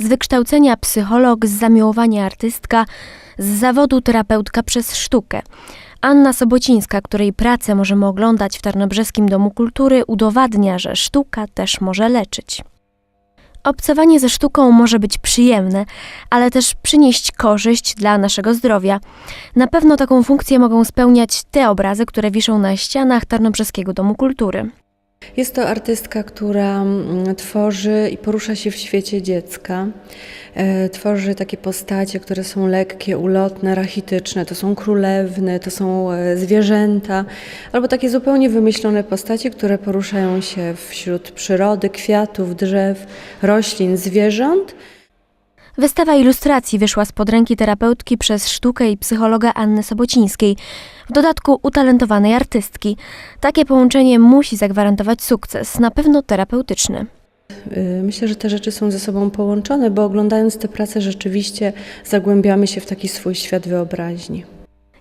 Z wykształcenia psycholog, z zamiłowania artystka, z zawodu terapeutka przez sztukę. Anna Sobocińska, której pracę możemy oglądać w Tarnobrzeskim Domu Kultury, udowadnia, że sztuka też może leczyć. Obcowanie ze sztuką może być przyjemne, ale też przynieść korzyść dla naszego zdrowia. Na pewno taką funkcję mogą spełniać te obrazy, które wiszą na ścianach Tarnobrzeskiego Domu Kultury. Jest to artystka, która mm, tworzy i porusza się w świecie dziecka. E, Tworzy takie postacie, które są lekkie, ulotne, rachityczne. To są królewny, to są e, zwierzęta, albo takie zupełnie wymyślone postacie, które poruszają się wśród przyrody, kwiatów, drzew, roślin, zwierząt. Wystawa ilustracji wyszła spod ręki terapeutki przez sztukę i psychologa Anny Sobocińskiej, w dodatku utalentowanej artystki. Takie połączenie musi zagwarantować sukces, na pewno terapeutyczny. Y, Myślę, że te rzeczy są ze sobą połączone, bo oglądając te prace rzeczywiście zagłębiamy się w taki swój świat wyobraźni.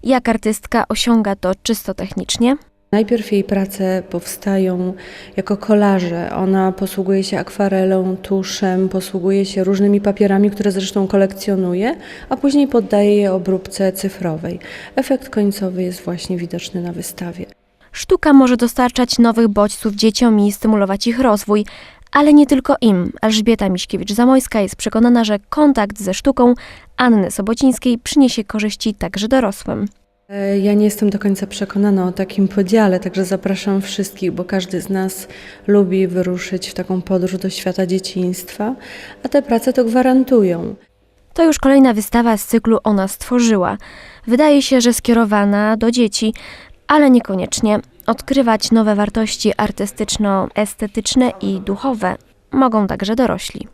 Jak artystka osiąga to czysto technicznie? Najpierw jej prace powstają jako kolaże. Ona posługuje się akwarelą, tuszem, posługuje się różnymi papierami, które zresztą kolekcjonuje, a później poddaje je obróbce cyfrowej. Efekt końcowy jest właśnie widoczny na wystawie. Sztuka może dostarczać nowych bodźców dzieciom i stymulować ich rozwój, ale nie tylko im. Elżbieta Miśkiewicz-Zamojska jest przekonana, że kontakt ze sztuką Anny Sobocińskiej przyniesie korzyści także dorosłym. E, Ja nie jestem do końca przekonana o takim podziale, także zapraszam wszystkich, bo każdy z nas lubi wyruszyć w taką podróż do świata dzieciństwa, a te prace to gwarantują. To już kolejna wystawa z cyklu Ona stworzyła. Wydaje się, że skierowana do dzieci, ale niekoniecznie. Odkrywać nowe wartości artystyczno-estetyczne i duchowe mogą także dorośli.